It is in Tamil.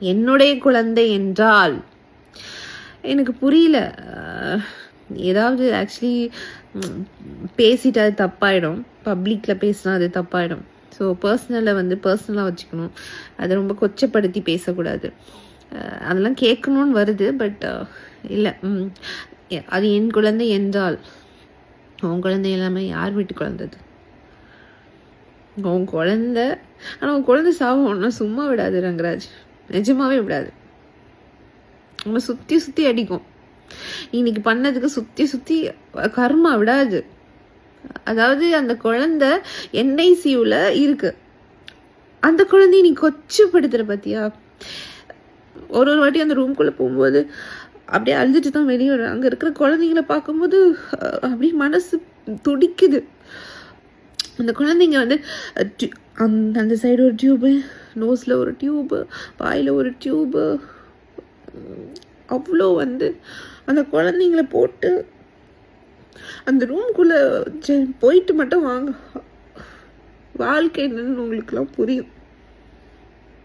என்னுடைய குழந்தை என்றால் எனக்கு புரியல. ஏதாவது ஆக்சுவலி பேசிட்டு அது தப்பாயிடும். பப்ளிக்கில் பேசினா அது தப்பாயிடும். ஸோ பர்சனலை வந்து பர்சனலாக வச்சுக்கணும். அதை ரொம்ப கொச்சப்படுத்தி பேசக்கூடாது. அதெல்லாம் கேட்கணும்னு வருது பட் இல்லை. அது என் குழந்தை என்றால் உன் குழந்தை எல்லாமே யார் வீட்டு குழந்தது உன் குழந்தை ஆனால் உன் குழந்தை சாவும் ஒன்றும் சும்மா விடாது ரங்கராஜ். நிஜமாவே விடாது. நம்ம சுற்றி சுற்றி அடிக்கும். இன்னைக்கு பண்ணதுக்கு சுற்றி சுற்றி கர்மா விடாது. அதாவது அந்த குழந்தை என்ஐசியூவில் இருக்கு. அந்த குழந்தைய நீ கொச்சப்படுத்துற பார்த்தியா ஒரு ஒரு வாட்டி அந்த ரூம்குள்ளே போகும்போது அப்படியே அழுதுட்டு தான் வெளியே வரும் அங்கே இருக்கிற குழந்தைங்கள பார்க்கும்போது அப்படியே மனசு துடிக்குது. அந்த குழந்தைங்க வந்து அந்த அந்த சைடு ஒரு டியூபு நோஸில் ஒரு டியூபு வாயில் ஒரு டியூபு. அவ்வளோ வந்து அந்த குழந்தைங்கள போட்டு அந்த ரூம்குள்ளே போயிட்டு மட்டும் வாங்க. வாழ்க்கை என்னன்னு உங்களுக்குலாம் புரியும்.